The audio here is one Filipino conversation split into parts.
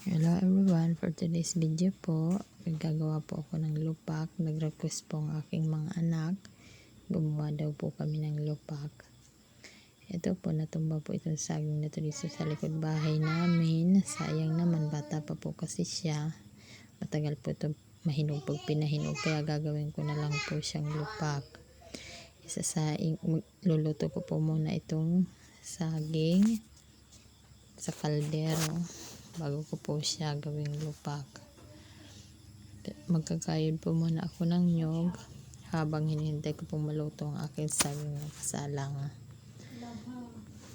Hello everyone, for today's video po, gagawa po ako ng lupak. Nag-request po ang aking mga anak. Gumawa daw po kami ng lupak. Ito po, natumba po itong saging na ito dito sa likod bahay namin. Sayang naman, bata pa po kasi siya. Matagal po ito mahinog pag pinahinog, kaya gagawin ko na lang po siyang lupak. Isa sa, luluto ko po muna itong saging sa kaldero bago ko po siya gawing lupak. Magkakayod po muna ako ng nyog habang hinihintay ko pong maluto ang aking saging na kasalang.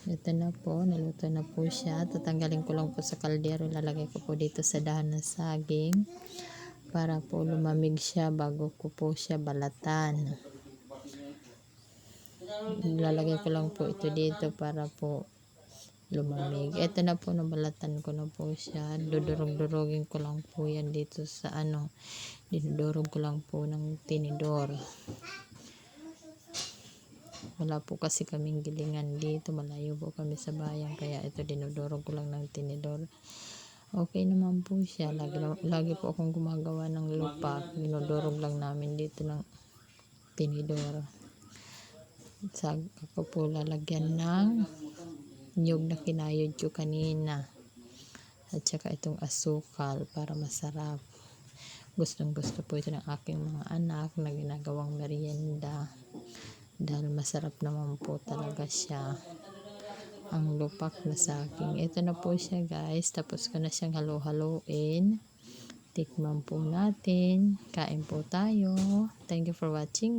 Ito na po, naluto na po siya. Tatanggalin ko lang po sa kaldero. Lalagay ko po dito sa dahon ng saging para po lumamig siya bago ko po siya balatan. Lalagay ko lang po ito dito para po lumamig. Ito na po, nabalatan ko na po siya. Dudurog-durogin ko lang po yan dito sa ano. Dinudurog ko lang po ng tinidor. Wala po kasi kaming gilingan dito. Malayo po kami sa bayan. Kaya ito dinudurog ko lang ng tinidor. Okay naman po siya. Lagi, lagi po akong gumagawa ng lupa. Dinudurog lang namin dito ng tinidor. Sa ako po lalagyan ng nyug na kinayod ko kanina. At saka itong asukal para masarap. Gustong gusto po ito ng aking mga anak na ginagawang merienda. Dahil masarap naman po talaga siya. Ang lupak na saging ito na po siya guys. Tapos ko na siyang halo-haloin. Tikman po natin. Kain po tayo. Thank you for watching